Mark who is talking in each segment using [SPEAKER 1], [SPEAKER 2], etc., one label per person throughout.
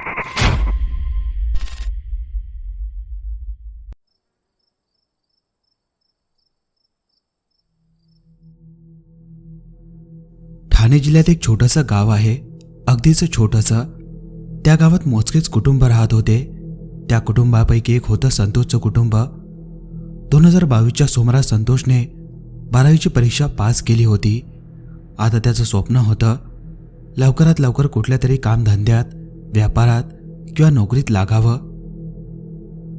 [SPEAKER 1] ठाणे जिल्ह्यात एक छोटंसं गाव आहे. अगदीच छोटंसं. त्या गावात मोजकेच कुटुंब राहत होते. त्या कुटुंबापैकी एक होतं संतोषचं कुटुंब. दोन हजार बावीसच्या सुमारास संतोषने बारावीची परीक्षा पास केली होती. आता त्याचं स्वप्न होतं. लवकरात लवकर कुठल्या तरी कामधंद्यात व्यापारात किंवा नोकरीत लागावं?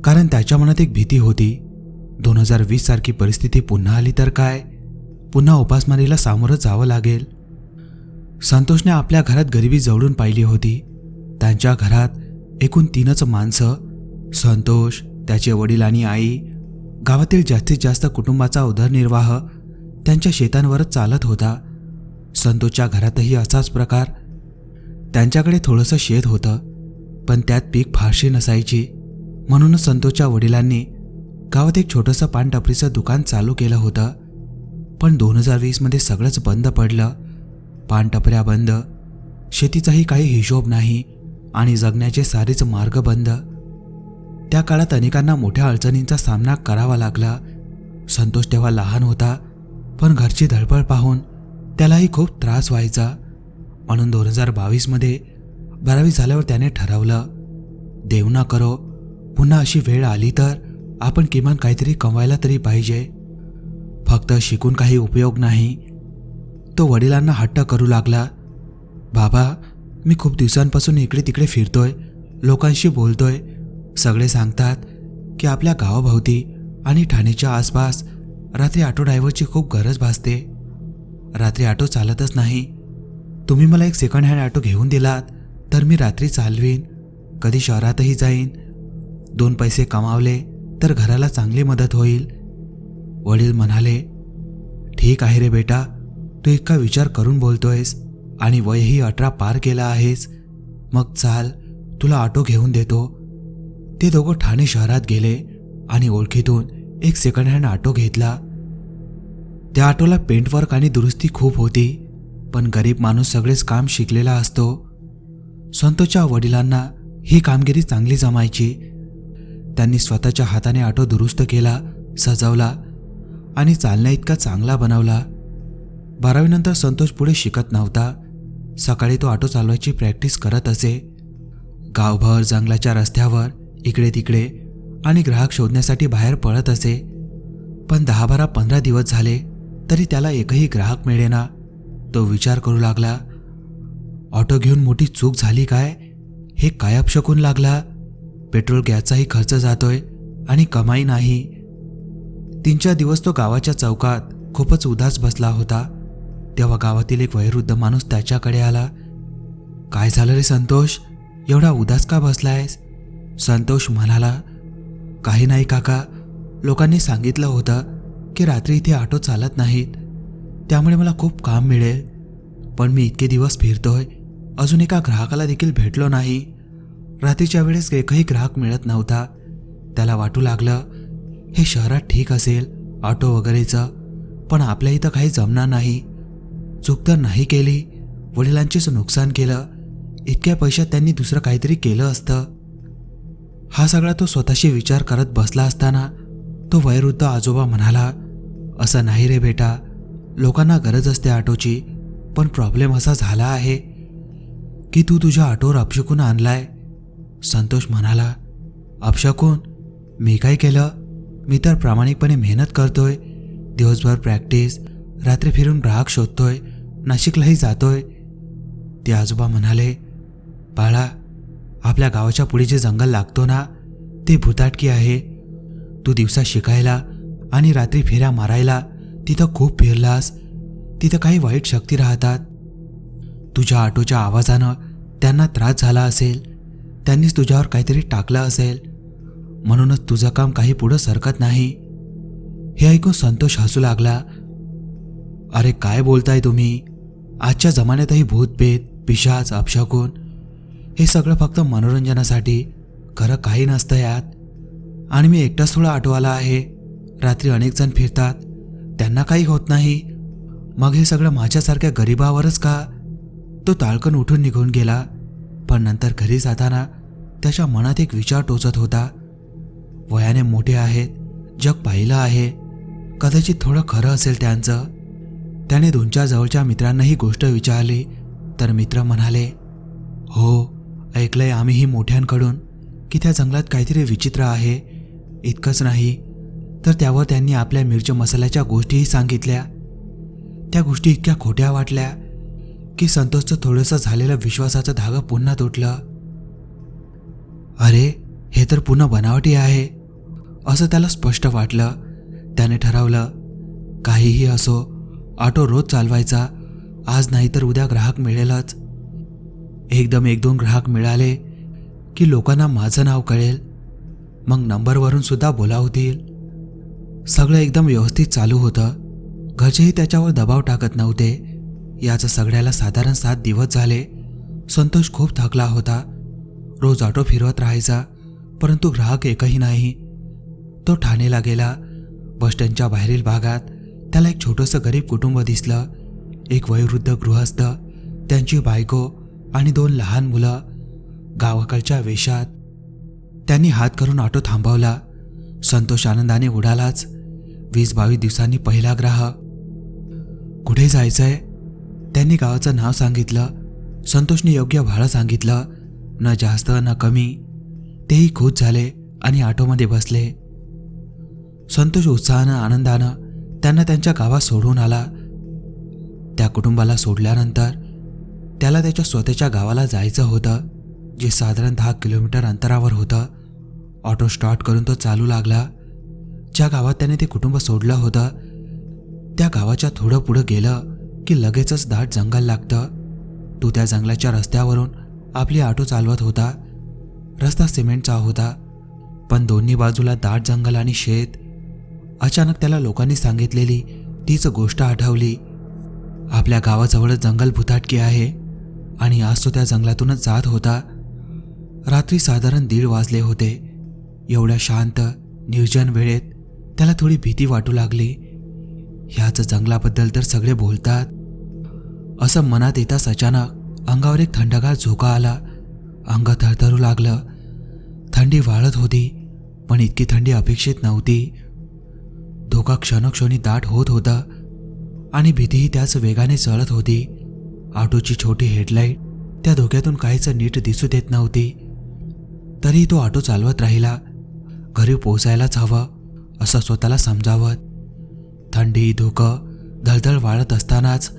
[SPEAKER 1] कारण त्याच्या मनात एक भीती होती. दोन हजार वीस सारखी परिस्थिती पुन्हा आली तर काय? पुन्हा उपासमारीला सामोरं जावं लागेल. संतोषने आपल्या घरात गरिबी जवळून पाहिली होती. त्यांच्या घरात एकूण तीनच माणसं संतोष त्याचे वडील आणि आई गावातील जास्तीत जास्त कुटुंबाचा उदरनिर्वाह त्यांच्या शेतांवरच चालत होता. संतोषच्या घरातही असाच प्रकार त्यांच्याकडे थोडंसं शेत होतं पण त्यात पीक फारशी नसायची. म्हणूनच संतोषच्या वडिलांनी गावात एक छोटंसं पानटपरीचं दुकान चालू केलं होतं. पण दोन हजार वीसमध्ये सगळंच बंद पडलं. पानटपऱ्या बंद शेतीचाही काही हिशोब नाही आणि जगण्याचे सारेच मार्ग बंद. त्या काळात अनेकांना मोठ्या अडचणींचा सामना करावा लागला. संतोष तेव्हा लहान होता पण घरची धडपड पाहून त्यालाही खूप त्रास व्हायचा. म्हणून दोन हजार बावीसमध्ये बारावी झाल्यावर त्याने ठरवलं देव ना करो पुन्हा अशी वेळ आली तर आपण किमान काहीतरी कमवायला तरी पाहिजे. फक्त शिकून काही उपयोग नाही. तो वडिलांना हट्ट करू लागला बाबा मी खूप दिवसांपासून इकडे तिकडे फिरतोय लोकांशी बोलतोय. सगळे सांगतात की आपल्या गावाभोवती आणि ठाणेच्या आसपास रात्री ऑटो ड्रायव्हरची खूप गरज भासते. रात्री ऑटो चालतच नाही. तुम्ही मला एक सेकंड हँड ऑटो घेऊन दिलात तर मी रात्री चालवीन कधी शहरातही जाईन. दोन पैसे कमावले तर घराला चांगली मदत होईल. वडील म्हणाले ठीक आहे रे बेटा तू इतका विचार करून बोलतोयस आणि वयही अठरा पार केला आहेस. मग चाल तुला ऑटो घेऊन देतो. ते दोघं ठाणे शहरात गेले आणि ओळखीतून एक सेकंड हँड ऑटो घेतला. त्या ऑटोला पेंटवर्क आणि दुरुस्ती खूप होती. पण गरीब माणूस सगळेच काम शिकलेला असतो. संतोषच्या वडिलांना ही कामगिरी चांगली जमायची. त्यांनी स्वतःच्या हाताने ऑटो दुरुस्त केला सजवला आणि चालण्या इतका चांगला बनवला. बारावीनंतर संतोष पुढे शिकत नव्हता. सकाळी तो ऑटो चालवायची प्रॅक्टिस करत असे. गावभर जंगलाच्या रस्त्यावर इकडे तिकडे आणि ग्राहक शोधण्यासाठी बाहेर पळत असे. पण दहा बारा पंधरा दिवस झाले तरी त्याला एकही ग्राहक मिळेना. तो विचार करू लागला ऑटो घेऊन मोठी चूक झाली काय? हे कायप शकून लागला. पेट्रोल गॅसचाही खर्च जातोय आणि कमाई नाही. तीन चार दिवस तो गावाच्या चौकात खूपच उदास बसला होता. तेव्हा गावातील एक वयोवृद्ध माणूस त्याच्याकडे आला. काय झालं रे संतोष? एवढा उदास का बसलायस? संतोष म्हणाला काही नाही काका. लोकांनी सांगितलं होतं की रात्री इथे ऑटो चालत नाहीत. त्यामुळे मला खूप काम मिळेल. पण मी इतके दिवस फिरतोय. अजून एका ग्राहकाला देखील भेटलो नाही. रात्रीच्या वेळेस एकही ग्राहक मिळत नव्हता. त्याला वाटू लागलं हे शहरात ठीक असेल ऑटो वगैरेचं पण आपल्या इथं काही जमणार नाही. चूक तर नाही केली. वडिलांचेच नुकसान केलं. इतक्या पैशात त्यांनी दुसरं काहीतरी केलं असतं. हा सगळा तो स्वतःशी विचार करत बसला असताना तो वयोवृद्ध आजोबा म्हणाला असं नाही रे बेटा. लोकांना गरज असते ऑटोची पण प्रॉब्लेम असा झाला आहे की तू तुझ्या ऑटोवर अपशकून आणलाय. संतोष म्हणाला अपशकून मी काय केलं? मी तर प्रामाणिकपणे मेहनत करतोय. दिवसभर प्रॅक्टिस रात्री फिरून ग्राहक शोधतोय नाशिकलाही जातोय. ते आजोबा म्हणाले बाळा आपल्या गावाच्या पुढे जे जंगल लागतो ना ते भुताटकी आहे. तू दिवसा शिकायला आणि रात्री फेऱ्या मारायला तिथं खूप फिरलास. तिथं काही वाईट शक्ती राहतात. तुझ्या ऑटोच्या आवाजानं त्यांना त्रास झाला असेल. त्यांनीच तुझ्यावर काहीतरी टाकलं असेल. म्हणूनच तुझं काम काही पुढं सरकत नाही. हे ऐकून संतोष हसू लागला. अरे काय बोलताय तुम्ही? आजच्या जमान्यातही भूतभेद पिशाच अपशकून हे सगळं फक्त मनोरंजनासाठी. खरं काही नसतं यात. आणि मी एकटाच थोडा आला आहे. रात्री अनेक जण फिरतात. त्यांना काही होत नाही. मग हे सगळं माझ्यासारख्या गरिबावरच का? तो ताळकन उठून निघून गेला. पण नंतर घरी जाताना त्याच्या मनात एक विचार टोचत होता. वयाने मोठे आहेत जग पाहिलं आहे. कदाचित थोडं खरं असेल त्यांचं. त्याने दोन चार जवळच्या मित्रांना ही गोष्ट विचारली. तर मित्र म्हणाले हो ऐकलंय आम्हीही मोठ्यांकडून की त्या जंगलात काहीतरी विचित्र आहे. इतकंच नाही तर त्यावर त्यांनी आपल्या मिरच मसाल्याच्या गोष्टीही सांगितल्या. त्या गोष्टी इतक्या खोट्या वाटल्या की संतोषचं थोडंसं झालेलं विश्वासाचं धागं पुन्हा तुटलं. अरे हे तर पुन्हा बनावटी आहे असं त्याला स्पष्ट वाटलं. त्याने ठरवलं काहीही असो ऑटो रोज चालवायचा आज नाही तर उद्या ग्राहक मिळेलच. एकदम एक दोन ग्राहक मिळाले की लोकांना माझं नाव कळेल. मग नंबरवरून सुद्धा बोलावतील. सगळं एकदम व्यवस्थित चालू होतं. घरचेही त्याच्यावर दबाव टाकत नव्हते. याचं सगळ्याला साधारण सात दिवस झाले. संतोष खूप थकला होता. रोज ऑटो फिरवत राहायचा परंतु ग्राहक एकही नाही. तो ठाणेला गेला. बसस्टँडच्या बाहेरील भागात त्याला एक छोटंसं गरीब कुटुंब दिसलं. एक वयोवृद्ध गृहस्थ त्यांची बायको आणि दोन लहान मुलं. गावाकडच्या वेशात त्यांनी हात करून ऑटो थांबवला. संतोष आनंदाने उडालाच. वीस बावीस दिवसांनी पहिला ग्राहक कुठे जायचंय? त्यांनी गावाचं नाव सांगितलं. संतोषने योग्य भाडं सांगितलं. न जास्त न कमी. तेही खुश झाले आणि ऑटोमध्ये बसले. संतोष उत्साहानं आनंदानं त्यांना त्यांच्या गावात सोडून आला. त्या कुटुंबाला सोडल्यानंतर त्याला त्याच्या स्वतःच्या गावाला जायचं होतं जे साधारण दहा किलोमीटर अंतरावर होतं. ऑटो स्टार्ट करून तो चालू लागला. ज्या गावात त्याने ते कुटुंब सोडलं होतं त्या गावाच्या थोडं पुढं गेलं की लगेचच दाट जंगल लागतं. तो त्या जंगलाच्या रस्त्यावरून आपली ऑटो चालवत होता. रस्ता सिमेंटचा होता पण दोन्ही बाजूला दाट जंगल आणि शेत. अचानक त्याला लोकांनी सांगितलेली तीच गोष्ट आठवली. आपल्या गावाजवळच जंगल भुताटकी आहे आणि आज तो त्या जंगलातूनच जात होता. रात्री साधारण दीड वाजले होते. एवढ्या शांत निर्जन वेळेत त्याला थोडी भीती वाटू लागली. ह्याच जंगलाबद्दल तर सगळे बोलतात. असं मनात येताच अचानक अंगावर एक थंडगार झोका आला. अंग थरथरू लागलं. थंडी वाढत होती पण इतकी थंडी अपेक्षित नव्हती. धोका क्षणक्षणी दाट होत होता आणि भीतीही त्याच वेगाने चढत होती. ऑटोची छोटी हेडलाईट त्या धोक्यातून काहीच नीट दिसू देत नव्हती. तरी तो ऑटो चालवत राहिला. घरी पोचायलाच हवं असं स्वतःला समजावत. थंडी धुकं धळधळ वाळत असतानाच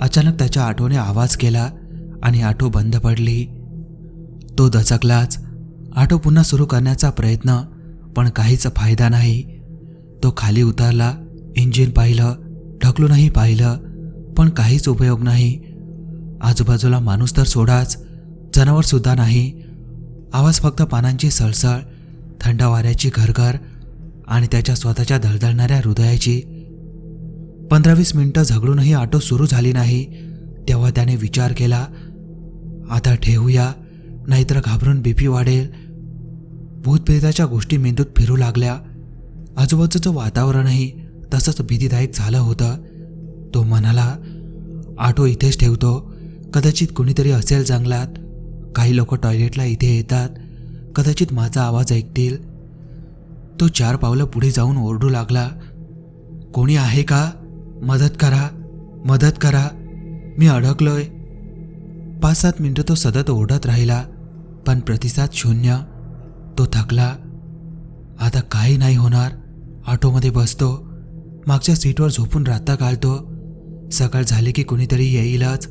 [SPEAKER 1] अचानक त्याच्या आठोने आवाज केला आणि आठो बंद पडली. तो दचकलाच. आठो पुन्हा सुरू करण्याचा प्रयत्न पण काहीच फायदा नाही. तो खाली उतरला इंजिन पाहिलं ढकलूनही पाहिलं पण काहीच उपयोग नाही. आजूबाजूला माणूस तर सोडाच जनावर सुद्धा नाही. आवाज फक्त पानांची सळसळ थंड वाऱ्याची घरघर आणि त्याच्या स्वतःच्या धडधडणाऱ्या हृदयाची. पंधरा वीस मिनटं झगडूनही ऑटो सुरू झाली नाही तेव्हा त्याने विचार केला आता ठेवूया नाहीतर घाबरून बीपी वाढेल. भूतप्रेताच्या गोष्टी मेंदूत फिरू लागल्या. आजूबाजूचं वातावरणही तसंच भीतीदायक झालं होतं. तो म्हणाला ऑटो इथेच ठेवतो. कदाचित कुणीतरी असेल जंगलात. काही लोक टॉयलेटला इथे येतात. कदाचित माझा आवाज ऐकतील. तो चार पावलं पुढे जाऊन ओरडू लागला. कोणी आहे का? मदत करा. मदत करा. मी अडकलोय. पाच सात मिनटं तो सतत ओढत राहिला पण प्रतिसाद शून्य. तो थकला. आता काही नाही होणार. ऑटोमध्ये बसतो. मागच्या सीटवर झोपून रात्र घालतो सकाळ झाली की कुणीतरी येईलच.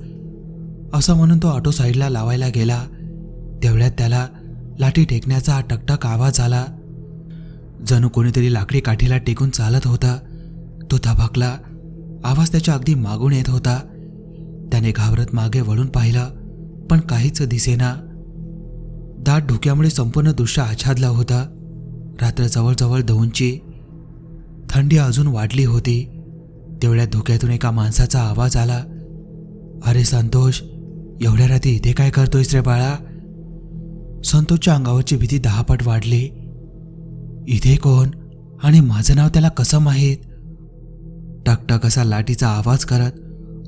[SPEAKER 1] असं म्हणून तो ऑटो साईडला लावायला गेला. तेवढ्यात त्याला लाठी टेकण्याचा टकटक आवाज आला. जणू कोणीतरी लाकडी काठीला टेकून चालत होता. तो धबकला आवाज त्याच्या अगदी मागून येत होता. त्याने घाबरत मागे वळून पाहिलं पण काहीच दिसेना. दाट धुक्यामुळे संपूर्ण दृश्य आच्छादला होता. रात्र जवळजवळ दोनची. थंडी अजून वाढली होती. तेवढ्या धुक्यातून एका माणसाचा आवाज आला. अरे संतोष एवढ्या रात्री इथे काय करतोयस रे बाळा? संतोषच्या अंगावरची भीती दहापट वाढली. इथे कोण? आणि माझं नाव त्याला कसं माहीत? टकटक असा लाटीचा आवाज करत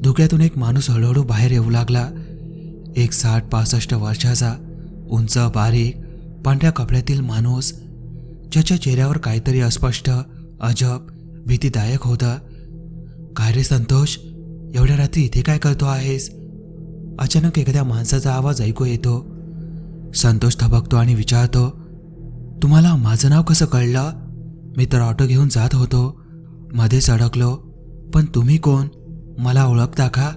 [SPEAKER 1] धुक्यातून एक माणूस हळूहळू बाहेर येऊ लागला. एक साठ पासष्ट वर्षाचा उंच बारीक पांढऱ्या कपड्यातील माणूस. ज्याच्या चेहऱ्यावर काहीतरी अस्पष्ट अजब भीतीदायक होतं. काय रे संतोष? एवढ्या रात्री इथे काय करतो आहेस? अचानक एखाद्या माणसाचा आवाज ऐकू येतो. संतोष थबकतो आणि विचारतो तुम्हाला माझं नाव कसं कळलं? मी तर ऑटो घेऊन जात होतो. मध्येच अडकलो पण तुम्ही कोण? मला ओळखता का?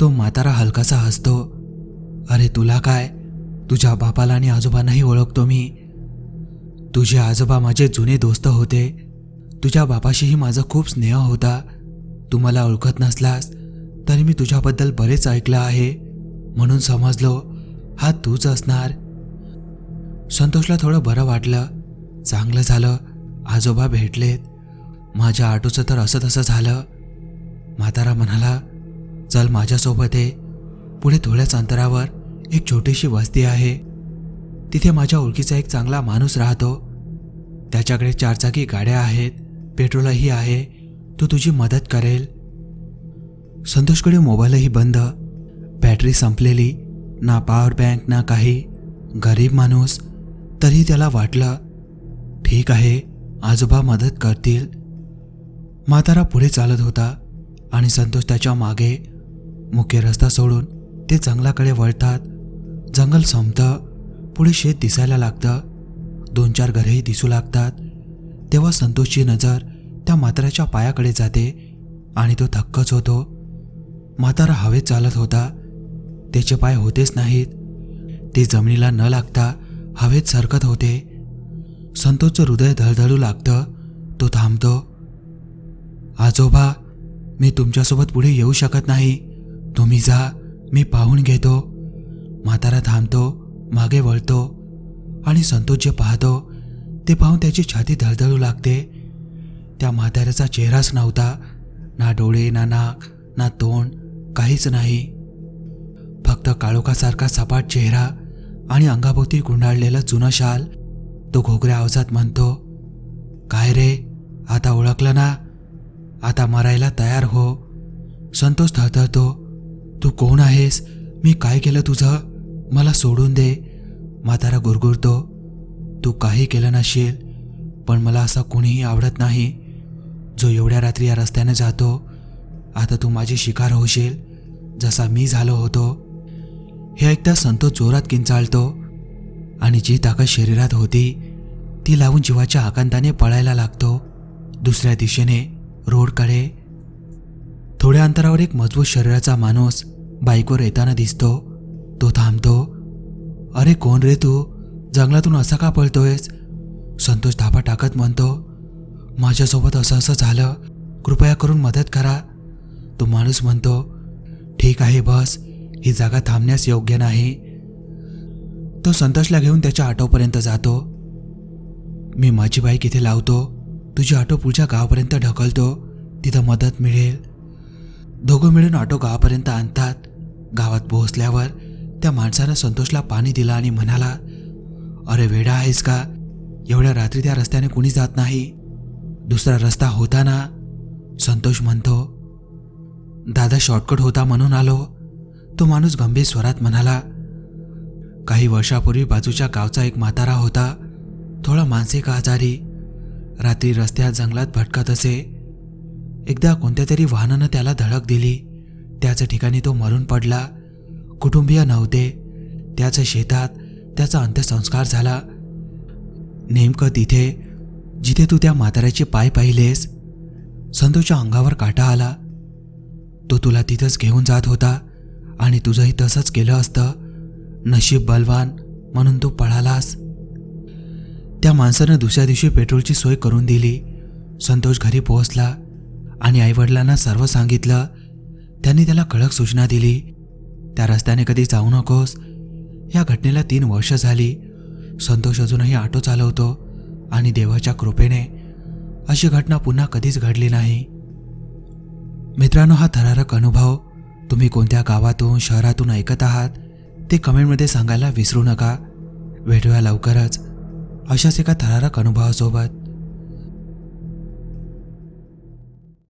[SPEAKER 1] तो म्हातारा हलकासा हसतो. अरे तुला काय? तुझ्या बापाला आणि आजोबांनाही ओळखतो मी. तुझे आजोबा माझे जुने दोस्त होते. तुझ्या बापाशीही माझा खूप स्नेह होता. तू मला ओळखत नसलास तरी मी तुझ्याबद्दल बरेच ऐकलं आहे. म्हणून समजलो हा तूच असणार? संतोषला थोडं बरं वाटलं. चांगलं झालं. आजोबा भेटलेत. माझ्या आटोचं तर असं तसं झालं. म्हातारा म्हणाला चल माझ्यासोबत ये. पुढे थोड्याच अंतरावर एक छोटीशी वस्ती आहे. तिथे माझ्या ओळखीचा एक चांगला माणूस राहतो. त्याच्याकडे चारचाकी गाड्या आहेत. पेट्रोलही आहे. तो तुझी मदत करेल. संतोषकडे मोबाईलही बंद. बॅटरी संपलेली. ना पॉवर बँक ना काही. गरीब माणूस तरी त्याला वाटलं ठीक आहे आजोबा मदत करतील. म्हातारा पुढे चालत होता आणि संतोष त्याच्यामागे मुख्य रस्ता सोडून ते जंगलाकडे वळतात. जंगल संपतं पुढे शेत दिसायला लागतं. दोन चार घरेही दिसू लागतात. तेव्हा संतोषची नजर त्या म्हाताऱ्याच्या पायाकडे जाते आणि तो थक्कच होतो. म्हातारा हवेत चालत होता. त्याचे पाय होतेच नाहीत. ते जमिनीला न लागता हवेत सरकत होते. संतोषचं हृदय धडधडू लागतं. तो थांबतो. आजोबा मी तुमच्यासोबत पुढे येऊ शकत नाही. तुम्ही जा मी पाहून घेतो. म्हातारा थांबतो मागे वळतो आणि संतोष जे पाहतो ते पाहून त्याची छाती धडधडू लागते. त्या म्हाताऱ्याचा चेहराच नव्हता. ना डोळे ना नाक ना तोंड काहीच नाही. फक्त काळोखासारखा सपाट चेहरा आणि अंगाभोवती गुंडाळलेलं जुनं शाल तो घोगऱ्या आवाजात म्हणतो काय रे आता ओळखलं ना? आता मरायला तयार हो. संतोष थरथरतो तू कोण आहेस? मी काय केलं तुझं? मला सोडून दे. म्हातारा गुरगुरतो तू काही केलं नशील पण मला असा कोणीही आवडत नाही. जो एवढ्या रात्री या रस्त्याने जातो आता तू माझी शिकार होशील. जसा मी झालो होतो हे ऐकता संतोष जोरात किंचाळतो आणि जी ताकद शरीरात होती ती लावून जीवाच्या आकांताने पळायला लागतो. दुसऱ्या दिशेने रोडकडे. थोड्या अंतरावर एक मजबूत शरीराचा माणूस बाईकवर येताना दिसतो. तो थांबतो. अरे कोण रे तू? जंगलातून असा का पळतोयस? संतोष धापा टाकत म्हणतो. माझ्यासोबत असं असं झालं. कृपया करून मदत करा. तो माणूस म्हणतो. ठीक आहे बस. ही जागा थांबण्यास योग्य नाही. तो संतोषला घेऊन त्याच्या ऑटोपर्यंत जातो. मी माझी बाईक इथे लावतो? तुझी ऑटो पुढच्या गावापर्यंत ढकलतो. तिथं मदत मिळेल. दोघं मिळून ऑटो गावापर्यंत आणतात. गावात पोहोचल्यावर त्या माणसानं संतोषला पाणी दिलं आणि म्हणाला अरे वेडा आहेस का? एवढ्या रात्री त्या रस्त्याने कुणी जात नाही. दुसरा रस्ता होता ना? संतोष म्हणतो. दादा शॉर्टकट होता म्हणून आलो. तो माणूस गंभीर स्वरात म्हणाला काही वर्षापूर्वी बाजूच्या गावचा एक म्हातारा होता. थोडा मानसिक आजारी. रात्री रस्त्यात जंगलात भटकत असे. एकदा कोणत्या तरी वाहनानं त्याला धडक दिली. त्याच ठिकाणी तो मरून पडला. कुटुंबीय नव्हते. त्याच्या शेतात त्याचा अंत्यसंस्कार झाला. नेमकं तिथे जिथे तू त्या म्हाताऱ्याचे पाय पाहिलेस संतोच्या अंगावर काटा आला. तो तुला तिथंच घेऊन जात होता. आणि तुझंही तसंच केलं असतं. नशीब बलवान म्हणून तू पळालास. त्या माणसानं दुसऱ्या दिवशी पेट्रोलची सोय करून दिली. संतोष घरी पोहोचला आणि आईवडिलांना सर्व सांगितलं. त्यांनी त्याला कडक सूचना दिली. त्या रस्त्याने कधी जाऊ नकोस. या घटनेला तीन वर्ष झाली. संतोष अजूनही ऑटो चालवतो आणि देवाच्या कृपेने अशी घटना पुन्हा कधीच घडली नाही. मित्रांनो हा थरारक अनुभव तुम्ही कोणत्या गावातून शहरातून ऐकत आहात? ते कमेंटमध्ये सांगायला विसरू नका. भेटूया लवकरच. अशाच एका थरारक अनुभवासोबत.